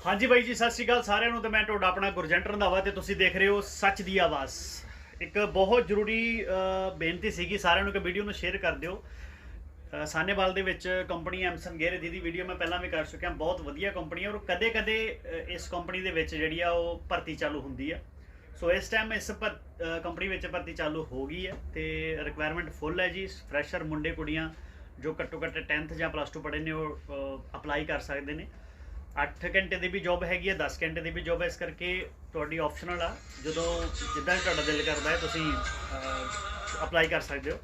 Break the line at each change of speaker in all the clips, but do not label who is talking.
ਹਾਂਜੀ ਬਾਈ ਜੀ, ਸਤਿ ਸ਼੍ਰੀ ਅਕਾਲ ਸਾਰਿਆਂ ਨੂੰ ਤੇ ਮੈਂ ਤੁਹਾਡਾ ਆਪਣਾ ਗੁਰਜੰਟ ਰੰਧਾਵਾ ਤੇ ਤੁਸੀਂ ਦੇਖ ਰਹੇ ਹੋ ਸੱਚ ਦੀ ਆਵਾਜ਼। ਇੱਕ ਬਹੁਤ ਜ਼ਰੂਰੀ ਬੇਨਤੀ ਸੀਗੀ ਸਾਰਿਆਂ ਨੂੰ ਕਿ ਵੀਡੀਓ ਨੂੰ ਸ਼ੇਅਰ ਕਰ ਦਿਓ। ਸਾਨੇਵਾਲ ਦੇ ਵਿੱਚ ਕੰਪਨੀ ਐਮਸਨ ਗੇਰੇ ਦੀ ਦੀ ਵੀਡੀਓ ਮੈਂ ਪਹਿਲਾਂ ਵੀ ਕਰ ਚੁੱਕਿਆ, ਬਹੁਤ ਵਧੀਆ ਕੰਪਨੀ ਹੈ ਔਰ ਕਦੇ-ਕਦੇ ਇਸ ਕੰਪਨੀ ਦੇ ਵਿੱਚ ਜਿਹੜੀ ਆ ਉਹ ਭਰਤੀ ਚਾਲੂ ਹੁੰਦੀ ਆ। ਸੋ ਇਸ ਟਾਈਮ ਇਸ ਕੰਪਨੀ ਵਿੱਚ ਭਰਤੀ ਚਾਲੂ ਹੋ ਗਈ ਹੈ ਤੇ ਰਿਕੁਆਇਰਮੈਂਟ ਫੁੱਲ ਹੈ ਜੀ। ਫਰੈਸ਼ਰ ਮੁੰਡੇ ਕੁੜੀਆਂ ਜੋ ਘੱਟੋ ਘੱਟ 10th ਜਾਂ ਪਲੱਸ 2 ਪੜ੍ਹੇ ਨੇ ਉਹ ਅਪਲਾਈ ਕਰ ਸਕਦੇ ਨੇ। 8 ਘੰਟੇ ਦੀ ਵੀ ਜੌਬ ਹੈਗੀ ਹੈ 10 ਘੰਟੇ ਦੀ ਵੀ ਜੌਬ ਹੈ, ਇਸ ਕਰਕੇ ਤੁਹਾਡੀ ਆਪਸ਼ਨਲ ਆ। ਜਦੋਂ ਜਿੱਦਾਂ ਵੀ ਤੁਹਾਡਾ ਦਿਲ ਕਰਦਾ ਹੈ, ਤੁਸੀਂ ਅਪਲਾਈ ਕਰ ਸਕਦੇ ਹੋ।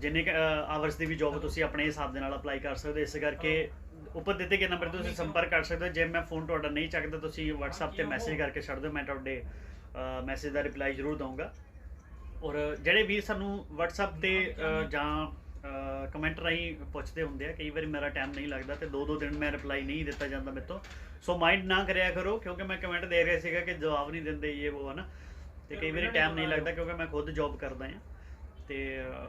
ਜਿੰਨੇ ਆਵਰਸ ਦੀ ਵੀ ਜੌਬ ਤੁਸੀਂ ਆਪਣੇ ਹਿਸਾਬ ਦੇ ਨਾਲ ਅਪਲਾਈ ਕਰ ਸਕਦੇ ਹੋ, ਇਸ ਕਰਕੇ ਉੱਪਰ ਦਿੱਤੇ ਗਏ ਨੰਬਰ ਤੇ ਤੁਸੀਂ ਸੰਪਰਕ ਕਰ ਸਕਦੇ ਹੋ। ਜੇ ਮੈਂ ਫੋਨ ਤੁਹਾਡਾ ਨਹੀਂ ਚੱਕਦਾ, ਤੁਸੀਂ WhatsApp ਤੇ ਮੈਸੇਜ ਕਰਕੇ ਛੱਡ ਦਿਓ, ਮੈਂ ਤੁਹਾਡੇ ਮੈਸੇਜ ਦਾ ਰਿਪਲਾਈ ਜ਼ਰੂਰ ਦਊਂਗਾ। ਔਰ ਜਿਹੜੇ ਵੀ ਸਾਨੂੰ WhatsApp ਤੇ ਜਾਂ ਕਮੈਂਟ ਰਾਈ ਪੁੱਛਦੇ ਹੁੰਦੇ ਆ, ਕਈ ਵਾਰੀ ਮੇਰਾ ਟਾਈਮ ਨਹੀਂ ਲੱਗਦਾ ਤੇ ਦੋ ਦੋ ਦਿਨ ਮੈਂ ਰਿਪਲਾਈ ਨਹੀਂ ਦਿੱਤਾ ਜਾਂਦਾ ਮੇਰੇ ਤੋਂ। ਸੋ ਮਾਈਂਡ ਨਾ ਕਰਿਆ ਕਰੋ, ਕਿਉਂਕਿ ਮੈਂ ਕਮੈਂਟ ਦੇ ਰਿਹਾ ਸੀਗਾ ਕਿ ਜਵਾਬ ਨਹੀਂ ਦਿੰਦੇ ਇਹ ਉਹ ਹਨਾ। ਤੇ ਕਈ ਵਾਰੀ ਟਾਈਮ ਨਹੀਂ ਲੱਗਦਾ ਕਿਉਂਕਿ ਮੈਂ ਖੁਦ ਜੌਬ ਕਰਦਾ ਹਾਂ। ਤੇ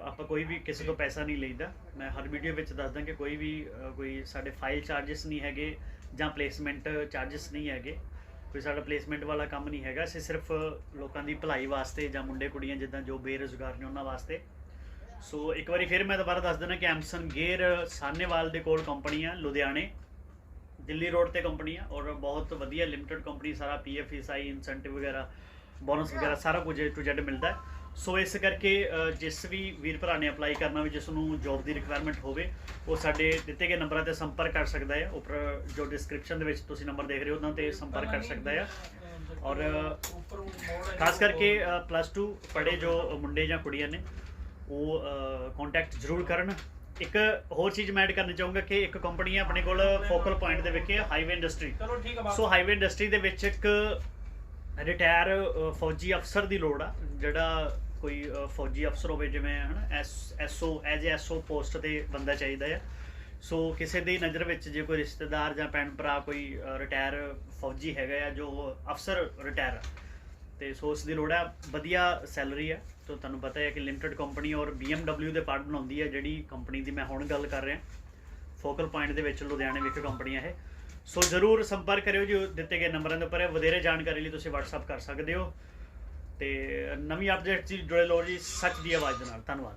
ਆਪਾਂ ਕੋਈ ਵੀ ਕਿਸੇ ਤੋਂ ਪੈਸਾ ਨਹੀਂ ਲਈਦਾ। ਮੈਂ ਹਰ ਵੀਡੀਓ ਵਿੱਚ ਦੱਸਦਾ ਕਿ ਕੋਈ ਵੀ ਕੋਈ ਸਾਡੇ ਫਾਈਲ ਚਾਰजेस ਨਹੀਂ ਹੈਗੇ ਜਾਂ ਪਲੇਸਮੈਂਟ ਚਾਰजेस ਨਹੀਂ ਹੈਗੇ। ਕੋਈ ਸਾਡਾ ਪਲੇਸਮੈਂਟ ਵਾਲਾ ਕੰਮ ਨਹੀਂ ਹੈਗਾ। ਅਸੀਂ ਸਿਰਫ ਲੋਕਾਂ ਦੀ ਭਲਾਈ ਵਾਸਤੇ ਜਾਂ ਮੁੰਡੇ ਕੁੜੀਆਂ ਜਿੱਦਾਂ ਜੋ ਬੇਰੋਜ਼ਗਾਰ ਨੇ ਉਹਨਾਂ ਵਾਸਤੇ ਸੋ ਇੱਕ ਵਾਰੀ ਫਿਰ ਮੈਂ ਦੁਬਾਰਾ ਦੱਸ ਦਿੰਦਾ ਕਿ ਐਮਸਨ ਗੇਅਰ ਸਾਨੇਵਾਲ ਦੇ ਕੋਲ ਕੰਪਨੀ ਆ ਲੁਧਿਆਣੇ ਦਿੱਲੀ ਰੋਡ ਤੇ ਕੰਪਨੀ ਆ ਔਰ ਬਹੁਤ ਵਧੀਆ ਲਿਮਟਿਡ ਕੰਪਨੀ ਸਾਰਾ ਪੀਐਫ ਈਐਸਆਈ ਇਨਸੈਂਟਿਵ ਵਗੈਰਾ ਬੋਨਸ ਵਗੈਰਾ ਸਾਰਾ ਕੁਝ to Z ਮਿਲਦਾ। ਸੋ ਇਸ ਕਰਕੇ ਜਿਸ ਵੀ ਵੀਰ ਭਰਾ ਨੇ ਅਪਲਾਈ ਕਰਨਾ ਵੀ ਜਿਸ ਨੂੰ ਜੌਬ ਦੀ ਰਿਕੁਆਇਰਮੈਂਟ ਹੋਵੇ ਉਹ ਸਾਡੇ ਦਿੱਤੇ ਗਏ ਨੰਬਰਾਂ ਤੇ ਸੰਪਰਕ ਕਰ ਸਕਦਾ ਹੈ। ਉੱਪਰ ਜੋ ਡਿਸਕ੍ਰਿਪਸ਼ਨ ਦੇ ਵਿੱਚ ਤੁਸੀਂ ਨੰਬਰ ਦੇਖ ਰਹੇ ਹੋ ਉਹਨਾਂ ਤੇ ਸੰਪਰਕ ਕਰ ਸਕਦਾ ਹੈ। ਔਰ ਖਾਸ ਕਰਕੇ ਪਲੱਸ 2 ਪੜ੍ਹੇ ਜੋ ਮੁੰਡੇ ਜਾਂ ਕੁੜੀਆਂ ਨੇ ਉਹ ਕੰਟੈਕਟ ਜ਼ਰੂਰ ਕਰਨ। ਇੱਕ ਹੋਰ ਚੀਜ਼ ਮੈਂ ਐਡ ਕਰਨੀ ਚਾਹੂੰਗਾ ਕਿ ਇੱਕ ਕੰਪਨੀ ਹੈ ਆਪਣੇ ਕੋਲ ਫੋਕਲ ਪੁਆਇੰਟ ਦੇ ਵਿਖੇ ਹਾਈਵੇ ਇੰਡਸਟਰੀ
ਚਲੋ ਠੀਕ ਆ
ਸੋ ਹਾਈਵੇ ਇੰਡਸਟਰੀ ਦੇ ਵਿੱਚ ਇੱਕ ਰਿਟਾਇਰ ਫੌਜੀ ਅਫਸਰ ਦੀ ਲੋੜ ਆ। ਜਿਹੜਾ ਕੋਈ ਫੌਜੀ ਅਫਸਰ ਹੋਵੇ ਜਿਵੇਂ ਹਨਾ S SO as SO post ਤੇ ਬੰਦਾ ਚਾਹੀਦਾ ਆ। ਸੋ ਕਿਸੇ ਦੀ ਨਜ਼ਰ ਵਿੱਚ ਜੇ ਕੋਈ ਰਿਸ਼ਤੇਦਾਰ ਜਾਂ ਭੈਣ ਭਰਾ ਕੋਈ ਰਿਟਾਇਰ ਫੌਜੀ ਹੈਗਾ ਆ ਜੋ ਅਫਸਰ ਰਿਟਾਇਰ ਤੇ ਸੋ ਉਸ ਦੀ ਲੋੜ ਹੈ, ਵਧੀਆ ਸੈਲਰੀ ਹੈ। ਤੋਂ ਤੁਹਾਨੂੰ ਪਤਾ ਹੈ ਕਿ ਲਿਮਟਿਡ ਕੰਪਨੀ ਔਰ BMW ਦੇ ਪਾਰਟ ਬਣਾਉਂਦੀ ਹੈ, ਜਿਹੜੀ ਕੰਪਨੀ ਦੀ ਮੈਂ ਹੁਣ ਗੱਲ ਕਰ ਰਿਹਾ। ਫੋਕਲ ਪੁਆਇੰਟ ਦੇ ਵਿੱਚ ਲੁਧਿਆਣੇ ਵਿਖੇ ਕੰਪਨੀ ਹੈ ਇਹ। ਸੋ ਜਰੂਰ ਸੰਪਰਕ ਕਰਿਓ ਜੀ, ਦਿੱਤੇ ਗਏ ਨੰਬਰਾਂ ਦੇ ਉੱਪਰ ਵਧੇਰੇ ਜਾਣਕਾਰੀ ਲਈ ਤੁਸੀਂ WhatsApp ਕਰ ਸਕਦੇ ਹੋ। ਤੇ ਨਵੀਂ ਅਪਡੇਟ ਜੀ ਜੁੜੇ ਲੋ ਜੀ, ਸੱਚ ਦੀ ਆਵਾਜ਼ ਦੇ ਨਾਲ। ਧੰਨਵਾਦ।